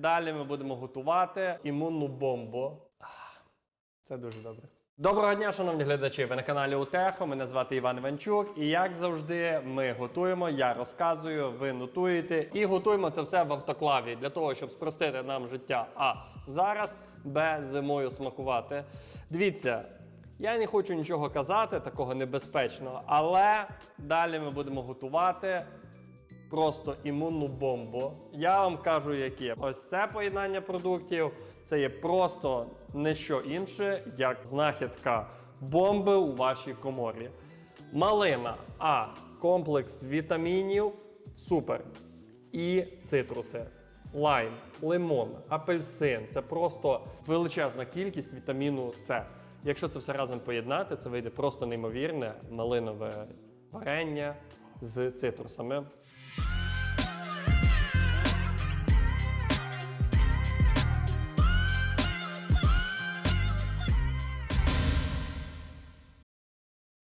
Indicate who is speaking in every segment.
Speaker 1: Далі ми будемо готувати імунну бомбу. Це дуже добре. Доброго дня, шановні глядачі! Ви на каналі Утехо. Мене звати Іван Іванчук. І як завжди, ми готуємо. Я розказую, ви нотуєте і готуємо це все в автоклаві для того, щоб спростити нам життя. А зараз без зимою смакувати. Дивіться, я не хочу нічого казати, такого небезпечного, але далі ми будемо готувати просто імунну бомбу. Я вам кажу, яке. Ось це поєднання продуктів. Це є просто не що інше, як знахідка бомби у вашій коморі. Малина, а комплекс вітамінів супер. І цитруси. Лайм, лимон, апельсин це просто величезна кількість вітаміну С. Якщо це все разом поєднати, це вийде просто неймовірне малинове варення з цитрусами.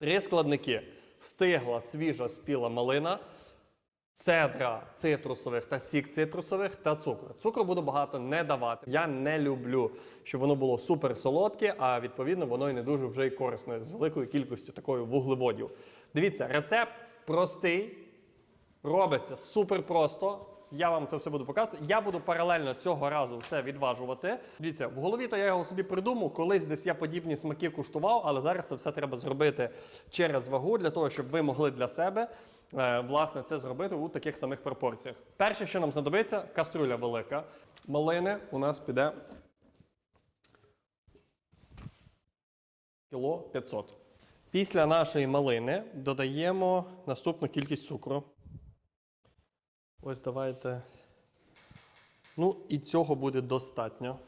Speaker 1: Три складники: стигла, свіжа, спіла малина, цедра цитрусових та сік цитрусових та цукор. Цукру буду багато не давати. Я не люблю, щоб воно було супер солодке, а відповідно воно і не дуже вже й корисне з великою кількістю такої вуглеводів. Дивіться, рецепт простий, робиться супер просто. Я вам це все буду показувати. Я буду паралельно цього разу все відважувати. Дивіться, в голові то я його собі придумав. Колись десь я подібні смаки куштував, але зараз це все треба зробити через вагу для того, щоб ви могли для себе е, власне це зробити у таких самих пропорціях. Перше, що нам знадобиться, каструля велика. Малини у нас піде кіло 500. Після нашої малини додаємо наступну кількість цукру. Ось давайте. Ну, і цього буде достатньо.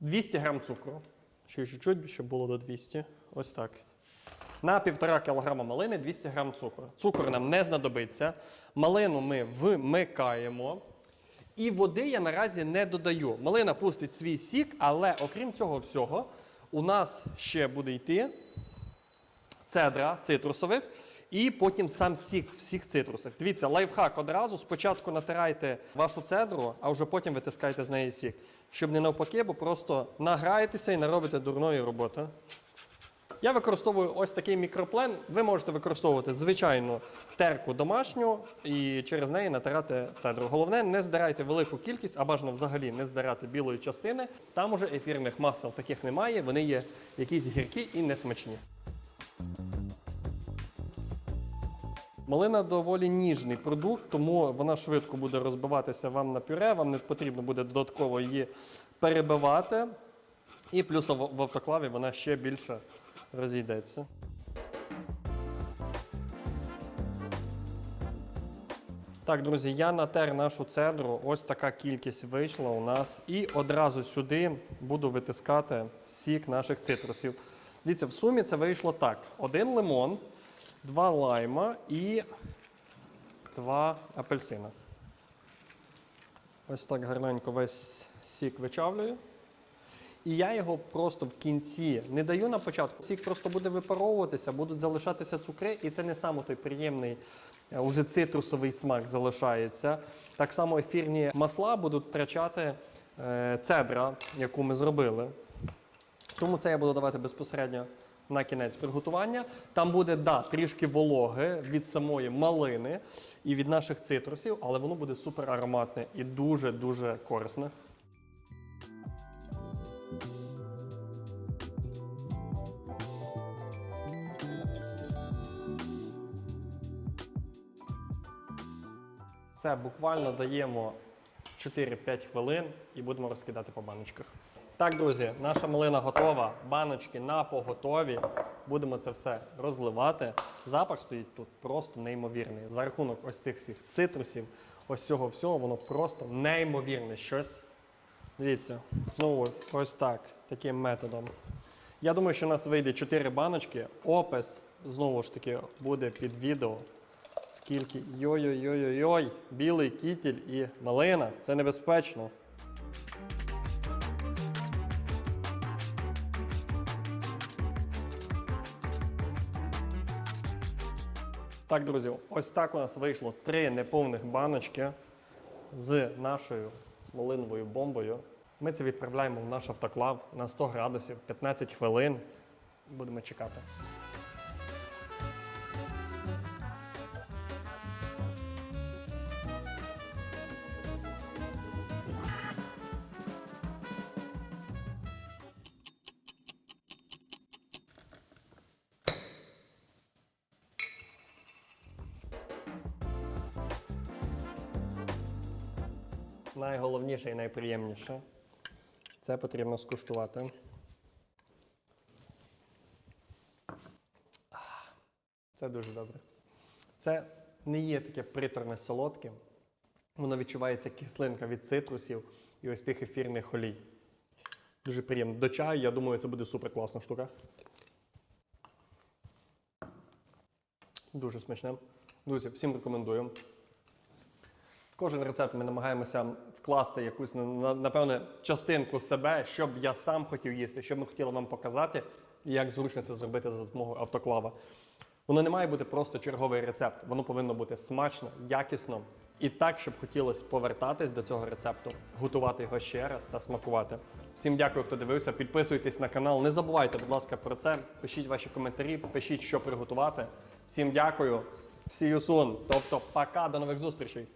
Speaker 1: 200 грам цукру. Ще чуть-чуть, щоб було до 200. Ось так. На 1,5 кг малини 200 грам цукру. Цукор нам не знадобиться. Малину ми вмикаємо. І води я наразі не додаю. Малина пустить свій сік, але окрім цього всього, у нас ще буде йти цедра цитрусових, і потім сам сік всіх цитрусів. Дивіться, лайфхак одразу. Спочатку натирайте вашу цедру, а вже потім витискайте з неї сік. Щоб не навпаки, бо просто награєтеся і наробите дурної роботи. Я використовую ось такий мікроплен. Ви можете використовувати звичайну терку домашню і через неї натирати цедру. Головне, не здирайте велику кількість, а бажано взагалі не здирати білої частини. Там уже ефірних масел таких немає, вони є якісь гіркі і несмачні. Малина доволі ніжний продукт, тому вона швидко буде розбиватися вам на пюре. Вам не потрібно буде додатково її перебивати. І плюс в автоклаві вона ще більше розійдеться. Так, друзі, я натер нашу цедру. Ось така кількість вийшла у нас. І одразу сюди буду витискати сік наших цитрусів. Дивіться, в сумі це вийшло так: один лимон, два лайма і два апельсина. Ось так гарненько весь сік вичавлюю. І я його просто в кінці не даю на початку. Сік просто буде випаровуватися, будуть залишатися цукри, і це не саме той приємний е, уже цитрусовий смак залишається. Так само ефірні масла будуть втрачати е, цедра, яку ми зробили. Тому це я буду давати безпосередньо на кінець приготування. Там буде да, трішки вологи від самої малини і від наших цитрусів, але воно буде супер ароматне і дуже-дуже корисне. Це буквально даємо 4-5 хвилин і будемо розкидати по баночках. Так, друзі, наша малина готова. Баночки на поготові. Будемо це все розливати. Запах стоїть тут просто неймовірний. За рахунок ось цих всіх цитрусів, ось цього всього, воно просто неймовірне щось. Дивіться, знову ось так, таким методом. Я думаю, що у нас вийде 4 баночки. Опис знову ж таки буде під відео. Скільки йой-йой-йой-йой, білий кітіль і малина. Це небезпечно. Так, друзі, ось так у нас вийшло три неповних баночки з нашою малиновою бомбою. Ми це відправляємо в наш автоклав на 100 градусів, 15 хвилин. Будемо чекати. Найголовніше і найприємніше. Це потрібно скуштувати. Це дуже добре. Це не є таке приторне солодке. Воно відчувається кислинка від цитрусів і ось тих ефірних олій. Дуже приємно. До чаю, я думаю, це буде супер класна штука. Дуже смачне. Друзі, всім рекомендую. Кожен рецепт ми намагаємося вкласти якусь, на- напевне, частинку себе, що б я сам хотів їсти, що б ми хотіли вам показати, як зручно це зробити за допомогою автоклава. Воно не має бути просто черговий рецепт. Воно повинно бути смачно, якісно і так, щоб хотілося повертатись до цього рецепту, готувати його ще раз та смакувати. Всім дякую, хто дивився. Підписуйтесь на канал. Не забувайте, будь ласка, про це. Пишіть ваші коментарі, пишіть, що приготувати. Всім дякую. See you soon. Тобто, пока, до нових зустрічей.